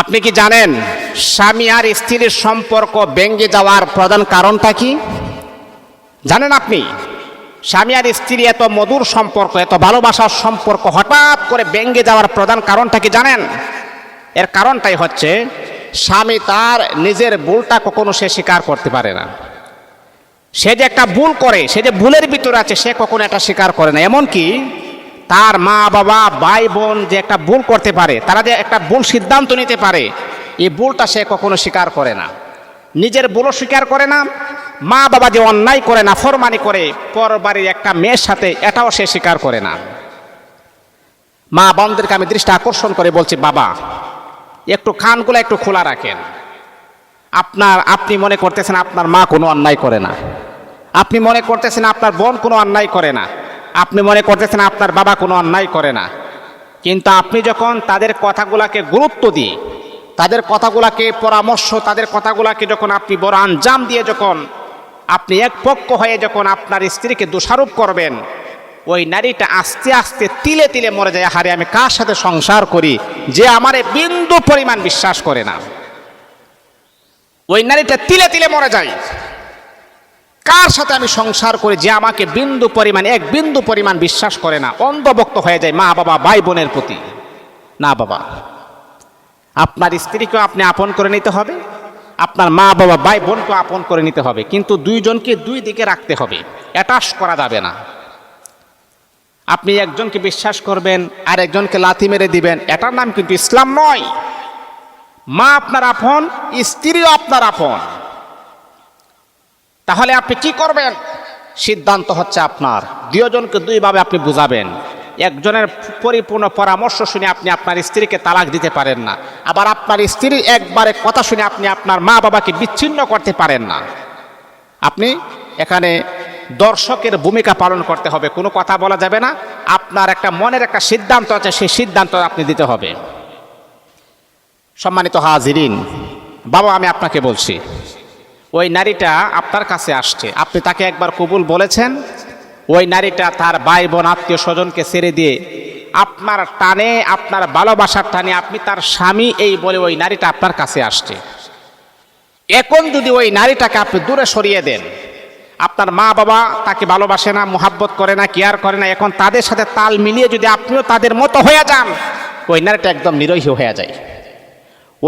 আপনি কি জানেন স্বামী আর স্ত্রীর সম্পর্ক ভেঙে যাওয়ার প্রধান কারণটা কি? জানেন আপনি, স্বামী আর স্ত্রী এত মধুর সম্পর্ক, এত ভালোবাসার সম্পর্ক হঠাৎ করে ভেঙে যাওয়ার প্রধান কারণটা কি জানেন? এর কারণটাই হচ্ছে স্বামী তার নিজের ভুলটা কখনো সে স্বীকার করতে পারে না। সে যে একটা ভুল করে, সে যে ভুলের ভিতরে আছে, সে কখনো এটা স্বীকার করে না। এমনকি তার মা, বাবা, ভাই, বোন যে একটা ভুল করতে পারে, তারা যে একটা ভুল সিদ্ধান্ত নিতে পারে, এই ভুলটা সে কখনো স্বীকার করে না। নিজের ভুলও স্বীকার করে না, মা, বাবা যে অন্যায় করে না, ফরমানি করে পর বাড়ির একটা মেয়ের সাথে এটাও সে স্বীকার করে না। মা বোনদেরকে আমি দৃষ্টি আকর্ষণ করে বলছি, বাবা, একটু কানগুলো একটু খোলা রাখেন। আপনার, আপনি মনে করতেছেন আপনার মা কোনো অন্যায় করে না। আপনি মনে করতেছেন আপনার বোন কোনো অন্যায় করে না। আপনি মনে করতেছেন আপনার বাবা কোনো অন্যায় করে না। কিন্তু আপনি যখন তাদের কথাগুলাকে গুরুত্ব দিয়ে তাদের কথাগুলাকে পরামর্শ, তাদের কথাগুলাকে যখন আপনি বড় আঞ্জাম দিয়ে যখন আপনি এক পক্ষ হয়ে যখন আপনার স্ত্রীকে দোষারোপ করবেন, ওই নারীটা আস্তে আস্তে তিলে তিলে মরে যায় হারে আমি কার সাথে সংসার করি যে আমারে বিন্দু পরিমাণ বিশ্বাস করে না? ওই নারীটা তিলে তিলে মরে যায়। কার সাথে আমি সংসার করি যে আমাকে বিন্দু পরিমাণ, এক বিন্দু পরিমাণ বিশ্বাস করে না? অন্ধভক্ত হয়ে যায় মা বাবা, ভাই বোনের প্রতি। না বাবা, আপনার স্ত্রীকেও আপনি আপন করে নিতে হবে, আপনার মা বাবা, ভাই বোনকেও আপন করে নিতে হবে, কিন্তু দুইজনকে দুই দিকে রাখতে হবে, অ্যাটাচ করা যাবে না। আপনি একজনকে বিশ্বাস করবেন আর একজনকে লাথি মেরে দিবেন, এটার নাম কিন্তু ইসলাম নয়। মা আপনার আপন, স্ত্রীও আপনার আপন। তাহলে আপনি কি করবেন? সিদ্ধান্ত হচ্ছে আপনার। দুজনকে দুইভাবে আপনি বুঝাবেন। একজনের পরিপূর্ণ পরামর্শ শুনে আপনি আপনার স্ত্রীকে তালাক দিতে পারেন না। আবার আপনার স্ত্রীর একবারে কথা শুনে আপনি আপনার মা বাবাকে বিচ্ছিন্ন করতে পারেন না। আপনি এখানে দর্শকের ভূমিকা পালন করতে হবে, কোনো কথা বলা যাবে না। আপনার একটা মনের একটা সিদ্ধান্ত আছে, সেই সিদ্ধান্ত আপনি দিতে হবে। সম্মানিত হাজিরিন, বাবা আমি আপনাকে বলছি নারীটা আপনার কাছে আসছে। আপনি তাকে একবার কবুল বলেছেন? ওই নারীটা তার ভাই বোন আত্মীয় স্বজনকে ছেড়ে দিয়ে আপনার টানে, আপনার ভালোবাসার টানে আপনি তার স্বামী, এই বলে ওই নারীটা আপনার কাছে আসছে। এখন যদি ওই নারীটাকে আপনি দূরে সরিয়ে দেন, আপনার মা বাবা তাকে ভালোবাসে না, মোহাব্বত করে না, কেয়ার করে না, এখন তাদের সাথে তাল মিলিয়ে যদি আপনিও তাদের মতো হয়ে যান, ওই নারীটা একদম নিরহী হয়ে যায়।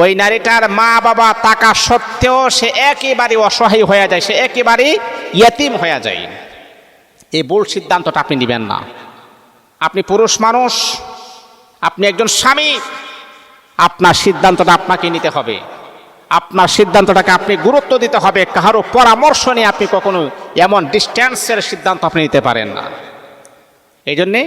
ওই নারীটার মা বাবা টাকা সত্ত্বেও সে একেবারে অসহায় হয়ে যায়, সে একেবারে ইয়তিম হয়ে যায়। এই ভুল সিদ্ধান্তটা আপনি নেবেন না। আপনি পুরুষ মানুষ, আপনি একজন স্বামী, আপনার সিদ্ধান্তটা আপনাকে নিতে হবে। আপনার সিদ্ধান্তটাকে আপনি গুরুত্ব দিতে হবে, কারও পরামর্শ নিয়ে আপনি কখনো এমন ডিস্ট্যান্সের সিদ্ধান্ত আপনি নিতে পারেন না। এই জন্যে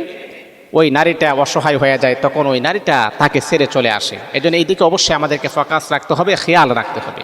ওই নারীটা অসহায় হয়ে যায়, তখন ওই নারীটা তাকে ছেড়ে চলে আসে। এই জন্য এই দিকে অবশ্যই আমাদেরকে ফোকাস রাখতে হবে, খেয়াল রাখতে হবে।